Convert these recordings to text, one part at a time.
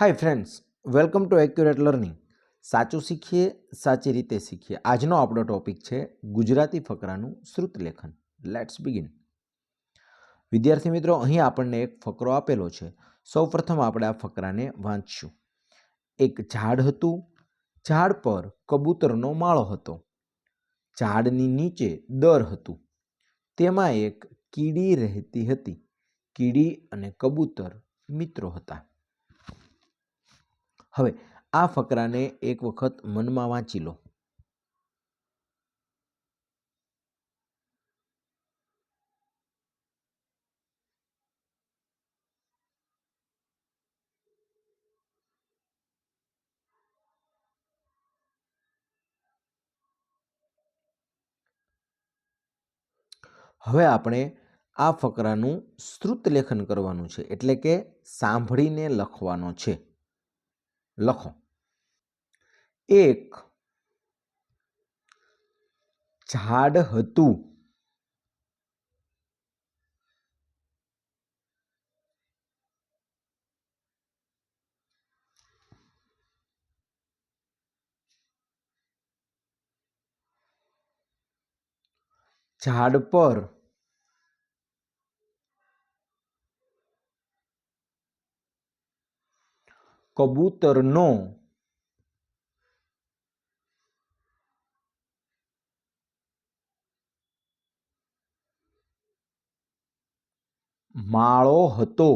Hi friends welcome to accurate learning સાચું શીખીએ, સાચી રીતે શીખીએ. આજનો આપણો ટોપિક છે ગુજરાતી ફકરાનું શ્રુતલેખન. લેટ્સ બિગિન વિદ્યાર્થી મિત્રો, અહીં આપણને એક ફકરો આપેલો છે. સૌપ્રથમ આપણે આ ફકરાને વાંચશું. એક ઝાડ હતું. ઝાડ પર કબૂતરનો માળો હતો. ઝાડની નીચે દર હતું. તેમાં એક કીડી રહેતી હતી. કીડી અને કબૂતર મિત્રો હતા. હવે આ ફકરાને એક વખત મનમાં વાંચી લો. હવે આપણે આ ફકરાનું શ્રુત લેખન કરવાનું છે, એટલે કે સાંભળીને લખવાનો છે. લખો. એક ઝાડ હતું. ઝાડ પર કબૂતરનો માળો હતો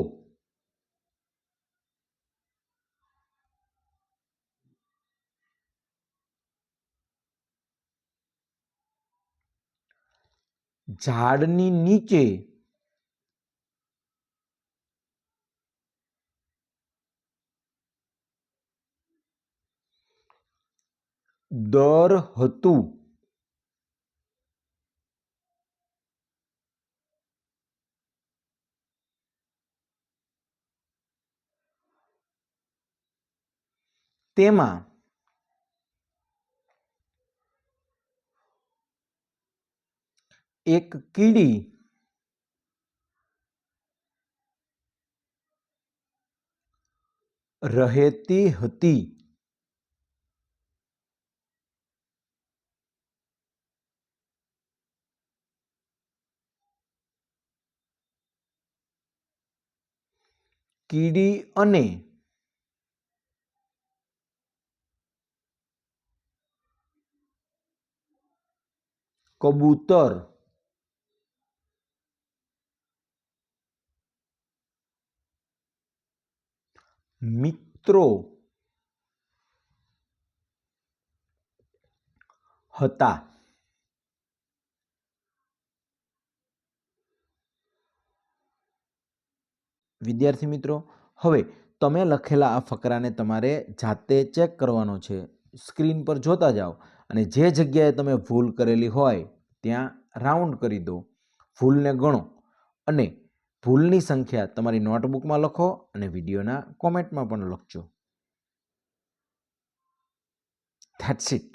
ઝાડની નીચે દર હતું તેમાં એક કીડી રહેતી હતી કીડી અને કબૂતર. મિત્રો હતા. વિદ્યાર્થી મિત્રો, હવે તમે લખેલા આ ફકરાને તમારે જાતે ચેક કરવાનો છે. સ્ક્રીન પર જોતા જાઓ અને જે જગ્યાએ તમે ભૂલ કરેલી હોય ત્યાં રાઉન્ડ કરી દો. ભૂલને ગણો અને ભૂલની સંખ્યા તમારી નોટબુકમાં લખો અને વિડીયોના કોમેન્ટમાં પણ લખજો. That's it